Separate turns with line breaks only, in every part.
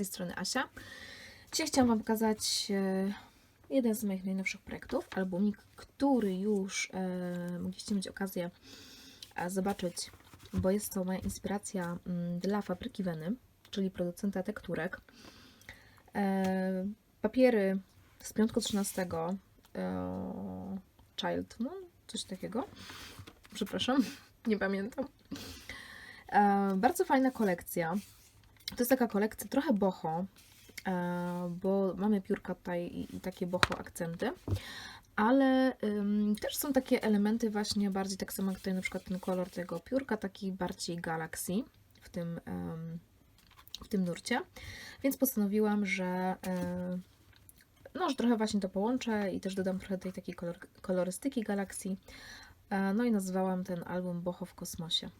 tej strony Asia. Dzisiaj chciałam Wam pokazać e, jeden z moich najnowszych projektów, albumik, który już e, mogliście mieć okazję e, zobaczyć, bo jest to moja inspiracja mm, dla Fabryki Weny, czyli producenta tekturek. Papiery z piątku 13 e, Child Moon, coś takiego. Przepraszam, nie pamiętam. Bardzo fajna kolekcja. To jest taka kolekcja trochę boho, e, bo mamy piórka tutaj i, takie boho akcenty, ale też są takie elementy właśnie bardziej tak samo jak tutaj na przykład ten kolor tego piórka, taki bardziej galaxy w tym, ym, w tym nurcie, więc postanowiłam, że y, no, że trochę właśnie to połączę i też dodam trochę tej takiej kolor, kolorystyki galaksji. E, No i nazwałam ten album Boho w kosmosie.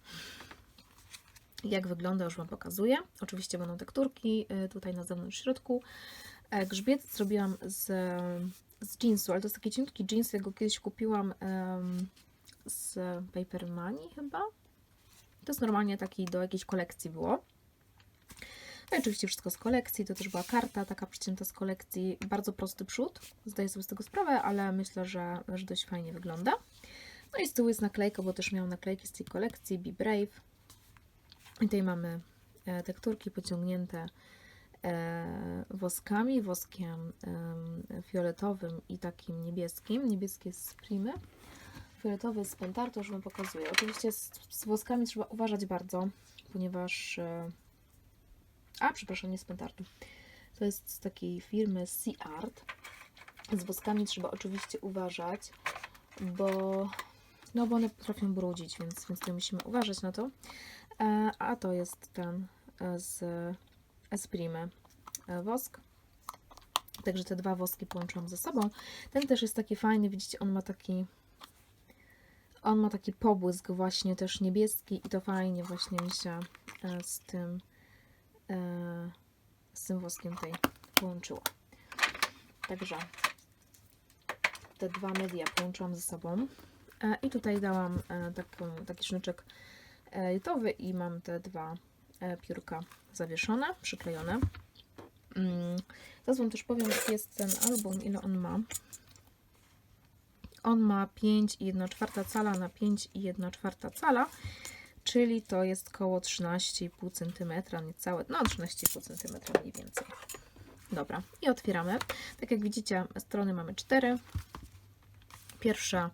Jak wygląda, już Wam pokazuję. Oczywiście będą tekturki y, tutaj na zewnątrz w środku. E, Grzbiet zrobiłam z, z jeansu, ale to jest taki cienki jeans, ja go kiedyś kupiłam z Paper Money chyba. To jest normalnie taki do jakiejś kolekcji było. No i oczywiście wszystko z kolekcji, to też była karta taka przycięta z kolekcji. Bardzo prosty przód, zdaję sobie z tego sprawę, ale myślę, że, że dość fajnie wygląda. No i z tyłu jest naklejka, bo też miałam naklejki z tej kolekcji Be Brave. I tutaj mamy e, tekturki pociągnięte e, woskami, woskiem em, fioletowym i takim niebieskim. Niebieskie jest z Primy, fioletowy z Pentar, to już Wam pokazuję. Oczywiście z, z woskami trzeba uważać bardzo, ponieważ... E, a, przepraszam, nie z Pentartu. To jest z takiej firmy Sea Art. Z woskami trzeba oczywiście uważać, bo, no, bo one potrafią brudzić, więc, więc tutaj musimy uważać na to. E, a to jest ten e, z Esprimy e, wosk. Także te dwa woski połączyłam ze sobą. Ten też jest taki fajny, widzicie, on ma taki on ma taki pobłysk właśnie też niebieski i to fajnie właśnie mi się e, z tym z tym woskiem tutaj połączyło. Także te dwa media połączyłam ze sobą. I tutaj dałam taką, taki sznureczek jutowy i mam te dwa e, piórka zawieszone, przyklejone. Mm, Teraz Wam też powiem, jaki jest ten album, ile on ma. On ma 5,1 cala na 5,1 cala, czyli to jest koło 13,5 cm, niecałe, no 13,5 cm mniej więcej. Dobra, i otwieramy. Tak jak widzicie, strony mamy cztery. Pierwsza,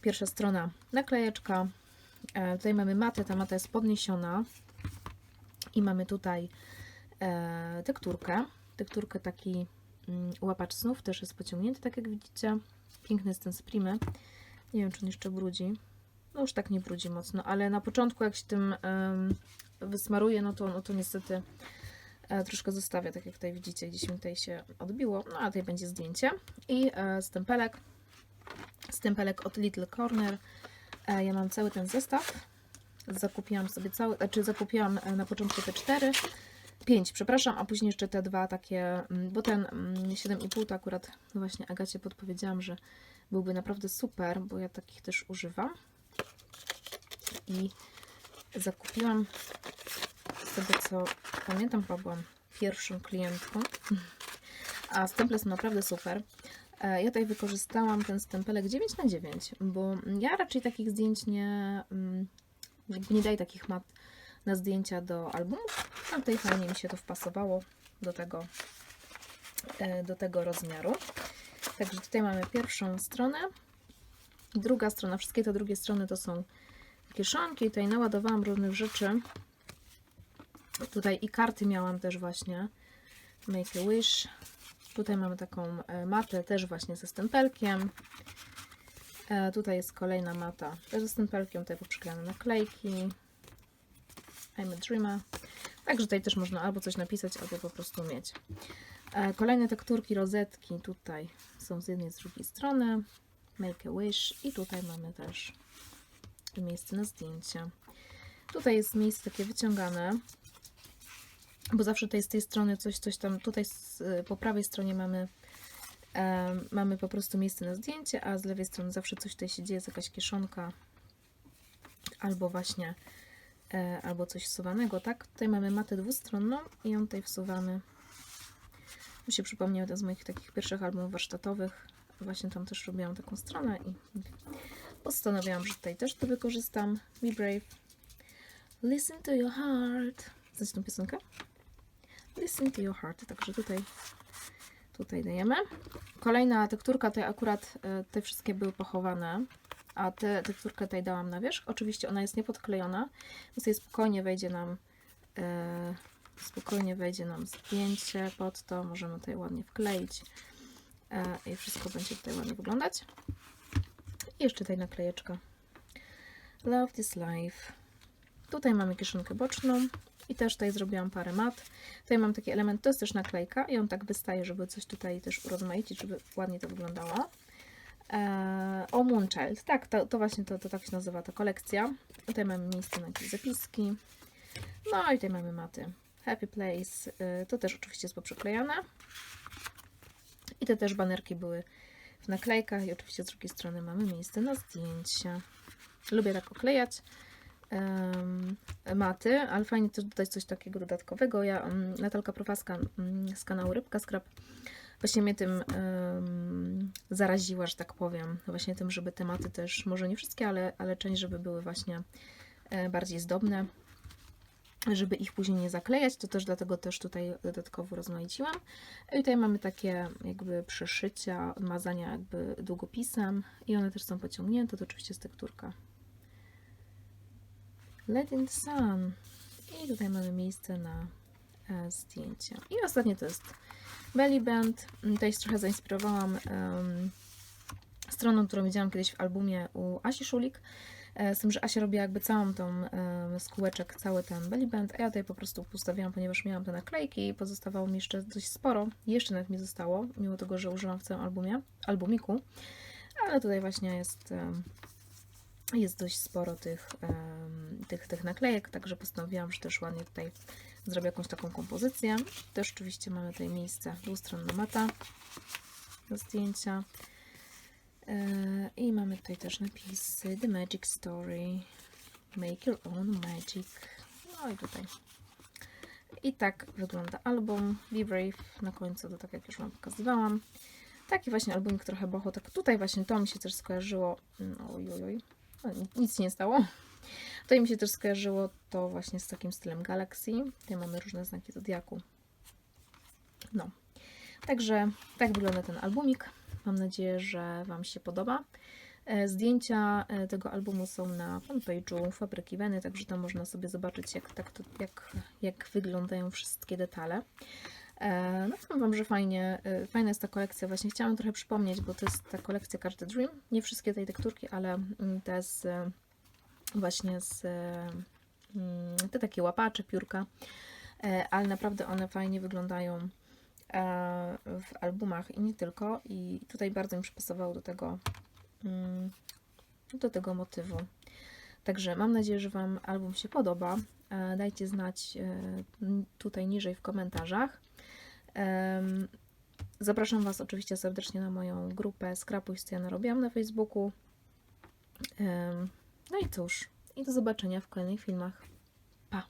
pierwsza strona naklejeczka. E, tutaj mamy matę, ta mata jest podniesiona. I mamy tutaj e, tekturkę. Tekturkę taki mm, łapacz snów, też jest pociągnięty, tak jak widzicie. Piękny jest ten z. Nie wiem, czy on jeszcze brudzi. No już tak nie brudzi mocno, ale na początku jak się tym wysmaruje, no to, no to niestety e, troszkę zostawia, tak jak tutaj widzicie, gdzieś mi tutaj się odbiło. No a tutaj będzie zdjęcie. I stempelek. Stempelek od Little Corner. Ja mam cały ten zestaw. Zakupiłam sobie cały, znaczy zakupiłam e, na początku te cztery. 5, przepraszam, a później jeszcze te dwa takie, mm, bo ten mm, 7,5 to akurat no właśnie Agacie podpowiedziałam, że byłby naprawdę super, bo ja takich też używam. I zakupiłam z tego co pamiętam, bo byłam pierwszą klientką, a stemple są naprawdę super. E, Ja tutaj wykorzystałam ten stempelek 9 na 9 bo ja raczej takich zdjęć nie, mm, nie daję takich mat na zdjęcia do albumów, a tutaj fajnie mi się to wpasowało do tego, e, do tego rozmiaru. Także tutaj mamy pierwszą stronę, druga strona, wszystkie te drugie strony to są kieszonki, tutaj naładowałam różnych rzeczy. Tutaj i karty miałam też właśnie, Make a Wish. Tutaj mamy taką e, matę też właśnie ze stempelkiem. E, Tutaj jest kolejna mata też ze stempelkiem, tutaj poprzyklejane naklejki. I'm a dreamer. Także tutaj też można albo coś napisać, albo po prostu mieć. E, Kolejne tekturki, rozetki tutaj są z jednej i z drugiej strony. Make a wish i tutaj mamy też miejsce na zdjęcie. Tutaj jest miejsce takie wyciągane, bo zawsze tutaj z tej strony coś, coś tam, tutaj z, po prawej stronie mamy e, mamy po prostu miejsce na zdjęcie, a z lewej strony zawsze coś tutaj się dzieje, jest jakaś kieszonka albo właśnie e, albo coś wsuwanego, tak? Tutaj mamy matę dwustronną i ją tutaj wsuwamy. Mi się przypomniał jeden z moich takich pierwszych albumów warsztatowych. Właśnie tam też robiłam taką stronę i postanowiłam, że tutaj też to wykorzystam. Be brave. Listen to your heart. Znacie tą piosenkę? Listen to your heart. Także tutaj, tutaj dajemy. Kolejna tekturka, tutaj akurat e, te wszystkie były pochowane, a tę tekturkę tutaj dałam na wierzch. Oczywiście ona jest niepodklejona, więc tutaj spokojnie wejdzie nam e, spokojnie wejdzie nam zdjęcie pod to. Możemy tutaj ładnie wkleić e, i wszystko będzie tutaj ładnie wyglądać. I jeszcze tutaj naklejeczka. Love this life. Tutaj mamy kieszonkę boczną i też tutaj zrobiłam parę mat. Tutaj mam taki element, to jest też naklejka i on tak wystaje, żeby coś tutaj też urozmaicić, żeby ładnie to wyglądało. Eee, o Moonchild, tak, to, to właśnie to, to tak się nazywa ta kolekcja. Tutaj mamy miejsce na jakieś zapiski. No i tutaj mamy maty. Happy Place, y, to też oczywiście jest poprzyklejane. I te też banerki były w naklejkach i oczywiście z drugiej strony mamy miejsce na zdjęcia. Lubię tak oklejać maty, ale fajnie też dodać coś takiego dodatkowego. Ja, um, Natalka Prowaska um, z kanału Rybka Skrap właśnie mnie tym em, zaraziła, że tak powiem. Właśnie tym, żeby tematy też, może nie wszystkie, ale, ale część, żeby były właśnie e, bardziej zdobne żeby ich później nie zaklejać, to też dlatego też tutaj dodatkowo rozmaiciłam. I tutaj mamy takie jakby przeszycia, odmazania jakby długopisem i one też są pociągnięte, to oczywiście jest tekturka. Let in sun. I tutaj mamy miejsce na e, zdjęcia. I ostatnie to jest belly band. Tutaj się trochę zainspirowałam stroną, którą widziałam kiedyś w albumie u Asi Szulik. E, Z tym, że Asia robiła jakby całą tą kółeczek, cały ten belly band, a ja tutaj po prostu postawiłam, ponieważ miałam te naklejki i pozostawało mi jeszcze dość sporo. Jeszcze nawet mi zostało, mimo tego, że użyłam w całym albumie, albumiku. Ale tutaj właśnie jest, em, jest dość sporo tych, tych, tych naklejek, także postanowiłam, że też ładnie tutaj zrobię jakąś taką kompozycję. Też oczywiście mamy tutaj miejsce dwustronna mata do zdjęcia. E, I mamy tutaj też napisy The Magic Story, Make Your Own Magic. No i tutaj. I tak wygląda album Be Brave. Na końcu to tak jak już Wam pokazywałam. Taki właśnie albumik trochę boho. Tak tutaj właśnie to mi się też skojarzyło. No, oj, oj, oj. No, nic- nie stało. Tutaj mi się też skojarzyło to właśnie z takim stylem Galaxy. Tutaj mamy różne znaki zodiaku. No. Także tak wygląda ten albumik. Mam nadzieję, że Wam się podoba. E, Zdjęcia e, tego albumu są na fanpage'u Fabryki Weny, także tam można sobie zobaczyć, jak, tak to, jak, jak wyglądają wszystkie detale. E, No powiem Wam, że fajnie, e, fajna jest ta kolekcja. Właśnie chciałam trochę przypomnieć, bo to jest ta kolekcja Każdy Dream. Nie wszystkie tej tekturki, ale mm, te z właśnie z mm, te takie łapacze, piórka, E, ale naprawdę one fajnie wyglądają w albumach i nie tylko. I tutaj bardzo mi przypasowało do tego, mm, do tego motywu. Także mam nadzieję, że Wam album się podoba. Dajcie znać tutaj niżej w komentarzach. Zapraszam Was oczywiście serdecznie na moją grupę Skrapuj ja narobiłam na Facebooku. No i cóż, i do zobaczenia w kolejnych filmach. Pa!